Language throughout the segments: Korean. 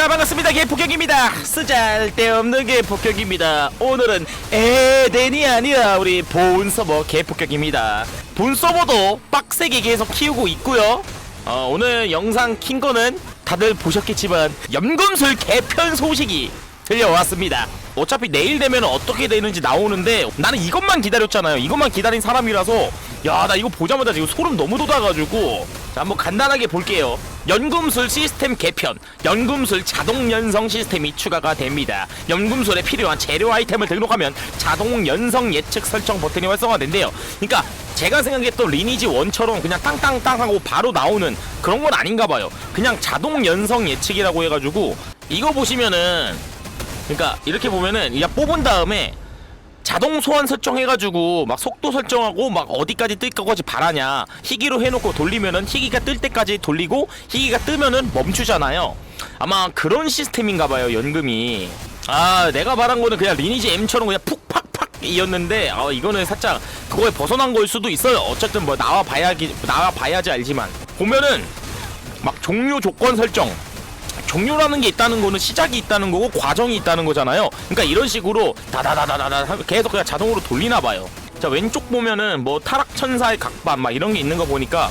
자 반갑습니다. 개폭격입니다. 쓰잘데없는 개폭격입니다. 오늘은 에덴이 아니라 우리 본 서버 개폭격입니다. 본 서버도 빡세게 계속 키우고 있고요. 어, 오늘 영상 킨 거는 다들 보셨겠지만 연금술 개편 소식이 들려왔습니다. 어차피 내일 되면 어떻게 되는지 나오는데 나는 이것만 기다렸잖아요. 이것만 기다린 사람이라서 야 나 이거 보자마자 지금 소름 너무 돋아가지고 자 한번 간단하게 볼게요. 연금술 시스템 개편. 연금술 자동 연성 시스템이 추가가 됩니다. 연금술에 필요한 재료 아이템을 등록하면 자동 연성 예측 설정 버튼이 활성화된대요. 그러니까 제가 생각했던 리니지 1처럼 그냥 땅땅땅 하고 바로 나오는 그런 건 아닌가 봐요. 그냥 자동 연성 예측이라고 해가지고 이거 보시면은 그러니까 이렇게 보면은 그냥 뽑은 다음에 자동 소환 설정해가지고 막 속도 설정하고 막 어디까지 뜰 것까지 바라냐. 희귀로 해놓고 돌리면은 희귀가 뜰 때까지 돌리고 희귀가 뜨면은 멈추잖아요. 아마 그런 시스템인가봐요 연금이. 아 내가 말한 거는 그냥 리니지 M처럼 그냥 푹 팍팍 이었는데 아 이거는 살짝 그거에 벗어난 걸 수도 있어요. 어쨌든 뭐 나와 봐야지 나와 봐야지 알지만. 보면은 막 종료 조건 설정 종료라는 게 있다는 거는 시작이 있다는 거고 과정이 있다는 거잖아요. 그러니까 이런 식으로 다다다다다다 계속 그냥 자동으로 돌리나 봐요. 자 왼쪽 보면은 뭐 타락 천사의 각반 막 이런 게 있는 거 보니까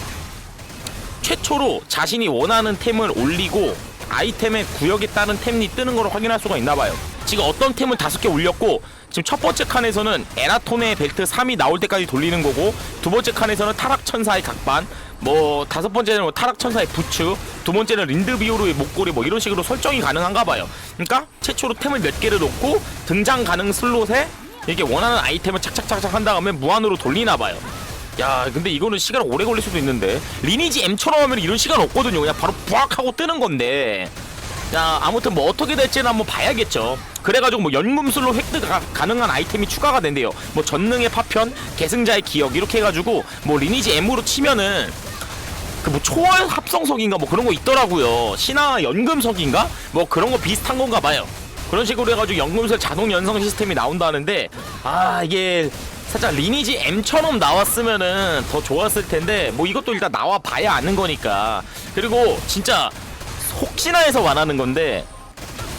최초로 자신이 원하는 템을 올리고 아이템의 구역에 따른 템이 뜨는 걸 확인할 수가 있나 봐요. 지금 어떤 템을 다섯 개 올렸고 지금 첫 번째 칸에서는 에라톤의 벨트 3이 나올 때까지 돌리는 거고 두 번째 칸에서는 타락 천사의 각반 뭐 다섯 번째는 뭐 타락 천사의 부츠 두 번째는 린드비오르의 목걸이 뭐 이런 식으로 설정이 가능한가 봐요. 그러니까 최초로 템을 몇 개를 놓고 등장 가능 슬롯에 이렇게 원하는 아이템을 착착착착 한 다음에 무한으로 돌리나 봐요. 야 근데 이거는 시간 오래 걸릴 수도 있는데 리니지 M처럼 하면 이런 시간 없거든요 그냥 바로 부악 하고 뜨는 건데 자 아무튼 뭐 어떻게 될지는 한번 봐야겠죠 그래가지고 뭐 연금술로 획득 가, 가능한 아이템이 추가가 된대요 뭐 전능의 파편 계승자의 기억 이렇게 해가지고 뭐 리니지 M으로 치면은 그 뭐 초월 합성석인가 뭐 그런 거 있더라고요. 신화 연금석인가? 뭐 그런 거 비슷한 건가 봐요. 그런 식으로 해가지고 연금술 자동 연성 시스템이 나온다는데 아 이게 살짝 리니지 M처럼 나왔으면은 더 좋았을 텐데 뭐 이것도 일단 나와 봐야 아는 거니까. 그리고 진짜 혹시나 해서 원하는 건데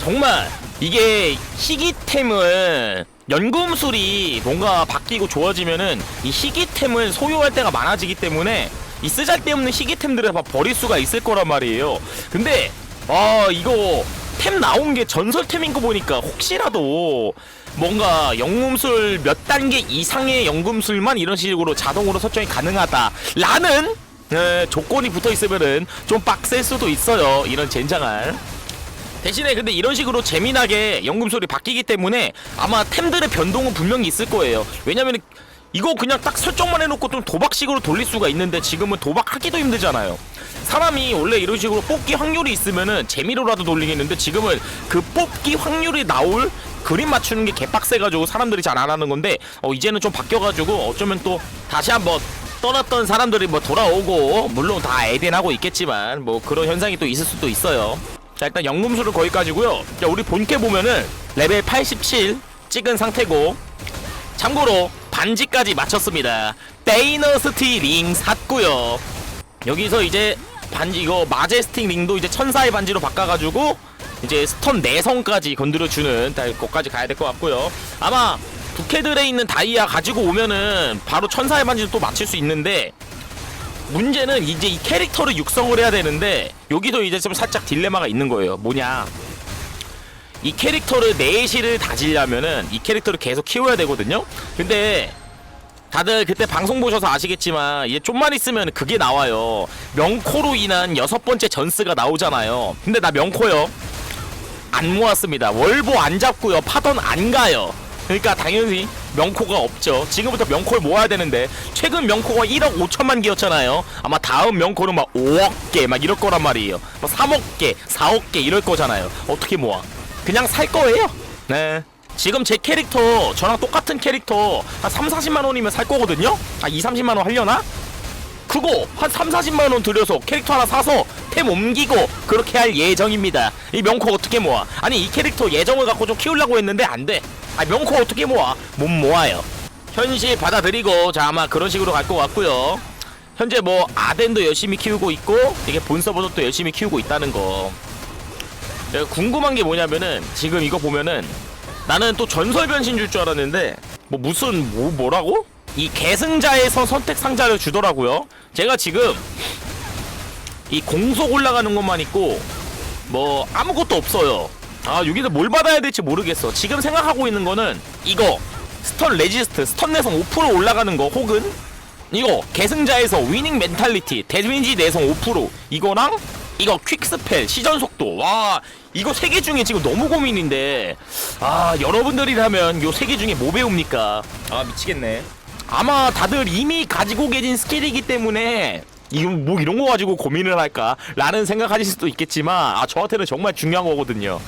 정말 이게 희귀템을 연금술이 뭔가 바뀌고 좋아지면은 이 희귀템을 소유할 때가 많아지기 때문에 이 쓰잘데없는 희귀템들을 다 버릴 수가 있을 거란 말이에요. 근데 아 이거 템 나온 게 전설템인 거 보니까 혹시라도 뭔가 연금술 몇 단계 이상의 연금술만 이런 식으로 자동으로 설정이 가능하다라는 에, 조건이 붙어 있으면은 좀 빡셀 수도 있어요 이런 젠장할 대신에 근데 이런 식으로 재미나게 연금술이 바뀌기 때문에 아마 템들의 변동은 분명히 있을 거예요. 왜냐면 이거 그냥 딱 설정만 해놓고 좀 도박식으로 돌릴 수가 있는데 지금은 도박하기도 힘들잖아요. 사람이 원래 이런 식으로 뽑기 확률이 있으면은 재미로라도 돌리겠는데 지금은 그 뽑기 확률이 나올 그림 맞추는 게 개빡세가지고 사람들이 잘 안 하는 건데 어 이제는 좀 바뀌어가지고 어쩌면 또 다시 한번 떠났던 사람들이 뭐 돌아오고 물론 다 에덴하고 있겠지만 뭐 그런 현상이 또 있을 수도 있어요. 자 일단 연금술은 거기까지고요. 자 우리 본캐 보면은 레벨 87 찍은 상태고 참고로 반지까지 맞췄습니다. 데이너스티 링 샀고요. 여기서 이제 반지 이거 마제스틱 링도 이제 천사의 반지로 바꿔가지고 이제 스톤 내성까지 건드려주는 것까지 가야 될 것 같고요. 아마 부캐들에 있는 다이아 가지고 오면은 바로 천사의 반지도 또 맞출 수 있는데 문제는 이제 이 캐릭터를 육성을 해야 되는데 여기도 이제 좀 살짝 딜레마가 있는 거예요. 뭐냐 이 캐릭터를 내실을 다지려면은 이 캐릭터를 계속 키워야 되거든요? 근데 다들 그때 방송 보셔서 아시겠지만 이제 좀만 있으면 그게 나와요. 명코로 인한 여섯 번째 전스가 나오잖아요. 근데 나 명코요. 안 모았습니다. 월보 안 잡고요. 파던 안 가요. 그러니까 당연히 명코가 없죠. 지금부터 명코를 모아야 되는데 최근 명코가 1억 5천만 개였잖아요. 아마 다음 명코는 막 5억 개 막 이럴 거란 말이에요. 막 3억 개 4억 개 이럴 거잖아요. 어떻게 모아 그냥 살 거예요 네 지금 제 캐릭터 저랑 똑같은 캐릭터 한 3, 40만 원이면 살 거거든요 아 2, 30만 원 하려나? 그거 한 3, 40만 원 들여서 캐릭터 하나 사서 템 옮기고 그렇게 할 예정입니다. 이 명코 어떻게 모아? 아니 이 캐릭터 예정을 갖고 좀 키우려고 했는데 안 돼. 아 명코 어떻게 모아? 못 모아요. 현실 받아들이고 자 아마 그런 식으로 갈 것 같고요. 현재 뭐 아덴도 열심히 키우고 있고 이게 본 서버도 또 열심히 키우고 있다는 거. 내가 궁금한 게 뭐냐면은 지금 이거 보면은 나는 또 전설 변신 줄 줄 알았는데 뭐 무슨 뭐 뭐라고? 이 계승자에서 선택 상자를 주더라고요. 제가 지금 이 공속 올라가는 것만 있고 뭐 아무것도 없어요. 아 여기서 뭘 받아야 될지 모르겠어. 지금 생각하고 있는 거는 이거 스턴 레지스트, 스턴 내성 5% 올라가는 거 혹은 이거 계승자에서 위닝 멘탈리티, 데미지 내성 5% 이거랑 이거 퀵스펠 시전 속도 와 이거 세 개 중에 지금 너무 고민인데 아 여러분들이라면 요 세 개 중에 뭐 배웁니까? 아 미치겠네. 아마 다들 이미 가지고 계신 스킬이기 때문에 이건 뭐 이런 거 가지고 고민을 할까? 라는 생각하실 수도 있겠지만 아 저한테는 정말 중요한 거거든요.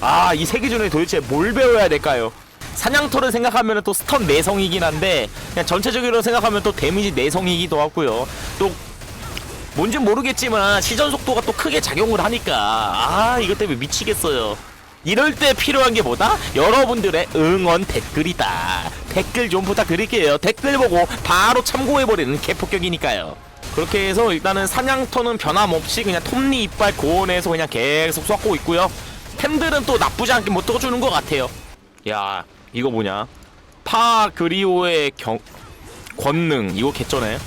아 이 세 개 중에 도대체 뭘 배워야 될까요? 사냥터를 생각하면 또 스턴 내성이긴 한데 그냥 전체적으로 생각하면 또 데미지 내성이기도 하고요. 또 뭔지 모르겠지만 시전 속도가 또 크게 작용을 하니까 아 이것 때문에 미치겠어요. 이럴 때 필요한 게 뭐다? 여러분들의 응원 댓글이다. 댓글 좀 부탁드릴게요. 댓글 보고 바로 참고해버리는 개폭격이니까요. 그렇게 해서 일단은 사냥터는 변함없이 그냥 톱니 이빨 고원해서 그냥 계속 섞고 있고요. 템들은 또 나쁘지 않게 못 떠주는 것 같아요. 야 이거 뭐냐? 파 그리오의 경 권능 이거 개쩌네.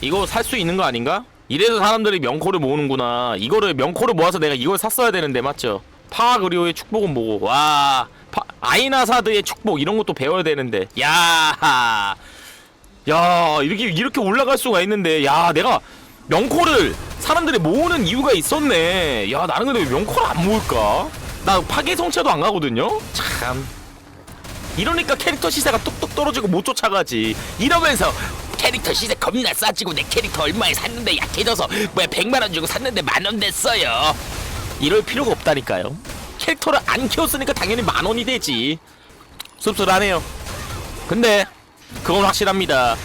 이거 살 수 있는 거 아닌가? 이래서 사람들이 명코를 모으는구나. 이거를 명코를 모아서 내가 이걸 샀어야 되는데 맞죠? 파 그리오의 축복은 뭐고? 와, 파, 아이나사드의 축복 이런 것도 배워야 되는데. 야, 야 이렇게 이렇게 올라갈 수가 있는데, 야 내가 명코를 사람들이 모으는 이유가 있었네. 야 나는 근데 왜 명코를 안 모을까? 나 파괴 성체도 안 가거든요. 참. 이러니까 캐릭터 시세가 뚝뚝 떨어지고 못 쫓아가지. 이러면서 캐릭터 시세 겁나 싸지고 내 캐릭터 얼마에 샀는데 약해져서 뭐야 100만 원 주고 샀는데 만원 됐어요. 이럴 필요가 없다니까요. 캐릭터를 안 키웠으니까 당연히 만 원이 되지. 씁쓸하네요. 근데 그건 확실합니다.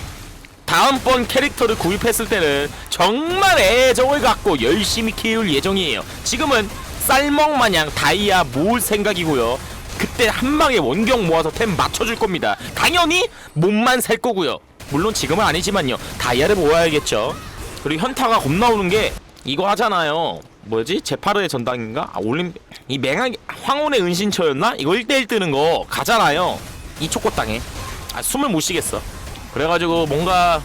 다음번 캐릭터를 구입했을 때는 정말 애정을 갖고 열심히 키울 예정이에요. 지금은 쌀먹 마냥 다이아 모을 생각이고요. 그때 한 방에 원경 모아서 템 맞춰줄 겁니다. 당연히 몸만 살 거고요. 물론 지금은 아니지만요. 다이아를 모아야겠죠. 그리고 현타가 겁 나오는 게 이거 하잖아요. 뭐지? 제파르의 전당인가? 아, 올림 이 맹한 황혼의 은신처였나? 이거 1대1 뜨는 거 가잖아요. 이 초코 땅에. 아, 숨을 못 쉬겠어. 그래가지고 뭔가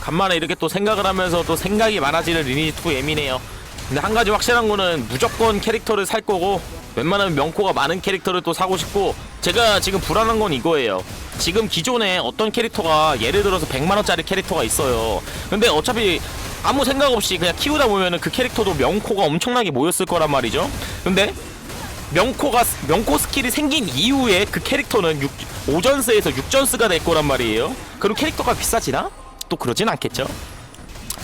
간만에 이렇게 또 생각을 하면서 또 생각이 많아지는 리니지 2 예민해요. 근데 한 가지 확실한 거는 무조건 캐릭터를 살 거고 웬만하면 명코가 많은 캐릭터를 또 사고 싶고 제가 지금 불안한 건 이거예요. 지금 기존에 어떤 캐릭터가 예를 들어서 100만 원짜리 캐릭터가 있어요. 근데 어차피 아무 생각 없이 그냥 키우다 보면은 그 캐릭터도 명코가 엄청나게 모였을 거란 말이죠. 근데 명코가 명코 스킬이 생긴 이후에 그 캐릭터는 6, 5전스에서 6전스가 될 거란 말이에요. 그럼 캐릭터가 비싸지나? 또 그러진 않겠죠.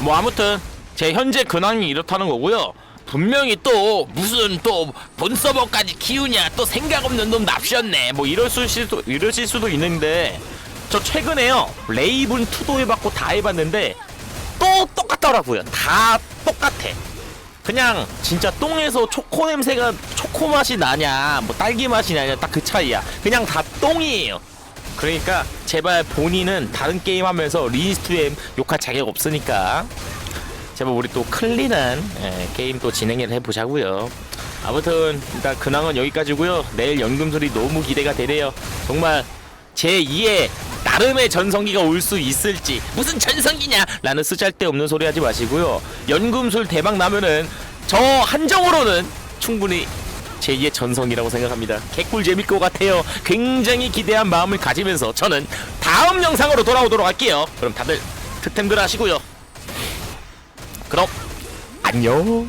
뭐 아무튼 제 현재 근황이 이렇다는 거고요. 분명히 또 무슨 또 본 서버까지 키우냐 또 생각 없는 놈 납셨네. 뭐 이럴 수도 이러실 수도 있는데 저 최근에요 레이븐 투도 해봤고 다 해봤는데 또 똑같더라고요. 다 똑같아. 그냥 진짜 똥에서 초코 냄새가 초코 맛이 나냐 뭐 딸기 맛이 나냐 딱 그 차이야. 그냥 다 똥이에요. 그러니까 제발 본인은 다른 게임 하면서 리스트엠 욕할 자격 없으니까 제발 우리 또 클린한 예, 게임 또 진행을 해보자고요. 아무튼 일단 근황은 여기까지고요. 내일 연금술이 너무 기대가 되네요. 정말 제 2의 나름의 전성기가 올 수 있을지 무슨 전성기냐? 라는 쓰잘데없는 소리 하지 마시고요. 연금술 대박 나면은 저 한정으로는 충분히 제2의 전성이라고 생각합니다. 개꿀 재밌을 것 같아요. 굉장히 기대한 마음을 가지면서 저는 다음 영상으로 돌아오도록 할게요. 그럼 다들 득템들 하시고요 그럼 안녕